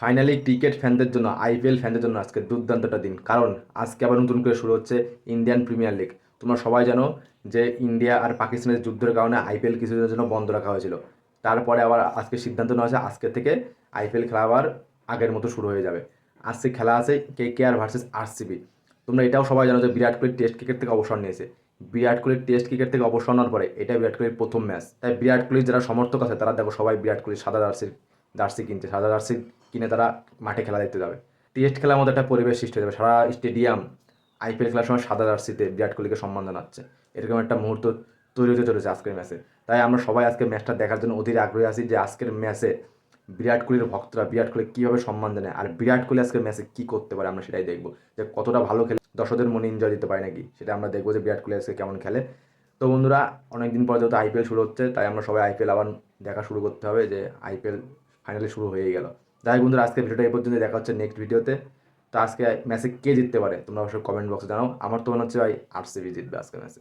Finally cricket ফ্যানদের জন্য IPL ফ্যানদের জন্য আজকে দুর্দান্তটা দিন। কারণ আজকে আবার নতুন করে শুরু হচ্ছে ইন্ডিয়ান প্রিমিয়ার লিগ তোমরা সবাই জানো যে ইন্ডিয়া আর পাকিস্তানের যুদ্ধের কারণে আইপিএল কিছুদিনের জন্য বন্ধ রাখা হয়েছিল। তারপরে আবার আজকে সিদ্ধান্ত নেওয়া হয়েছে, আজকে থেকে আইপিএল খেলা আবার আগের মতো শুরু হয়ে যাবে। আজকে খেলা আছে কে কে আর ভার্সেস আরসিবি তোমরা এটাও সবাই জানো যে বিরাট কোহলি টেস্ট ক্রিকেট থেকে অবসর নিয়েছে। বিরাট কোহলির টেস্ট ক্রিকেট থেকে অবসর নেওয়ার পরে এটা বিরাট কোহলির প্রথম ম্যাচ তাই বিরাট কোহলির যারা সমর্থক আছে, তারা দেখো সবাই বিরাট কোহলির সাদা জার্সির জার্সি কিনছে। সাদা জার্সি কিনে তারা মাঠে খেলা দেখতে যাবে। টেস্ট খেলার মধ্যে একটা পরিবেশ সৃষ্টি হয়ে যাবে। সারা স্টেডিয়াম আইপিএল খেলার সময় সাদা জার্সিতে বিরাট কোহলিকে সম্মান জানাচ্ছে। এরকম একটা মুহূর্ত তৈরি হতে চলেছে আজকের ম্যাচে। তাই আমরা সবাই আজকে ম্যাচটা দেখার জন্য অধীর আগ্রহী আছি যে আজকের ম্যাচে বিরাট কোহলির ভক্তরা, বিরাট কোহলি কীভাবে সম্মান জানে আর বিরাট কোহলি আজকের ম্যাচে কী করতে পারে আমরা সেটাই দেখব। যে কতটা ভালো খেলে, দর্শকদের মনে এনজয় দিতে পারে নাকি সেটা আমরা দেখব যে বিরাট কোহলি আজকে কেমন খেলে। তো বন্ধুরা, অনেকদিন পর যেহেতু আইপিএল শুরু হচ্ছে, তাই আমরা সবাই আইপিএল আবার দেখা শুরু করতে হবে যে আইপিএল ফাইনালি শুরু হয়ে গেল। যাই বন্ধুরা আজকে ভিডিওটা এই পর্যন্ত দেখা হচ্ছে নেক্সট ভিডিওতে তো আজকে ম্যাচে কে জিততে পারে, তোমরা অবশ্যই কমেন্ট বক্সে জানাও। আমার তো মনে হচ্ছে ভাই আরসিবি জিতবে আজকে ম্যাচে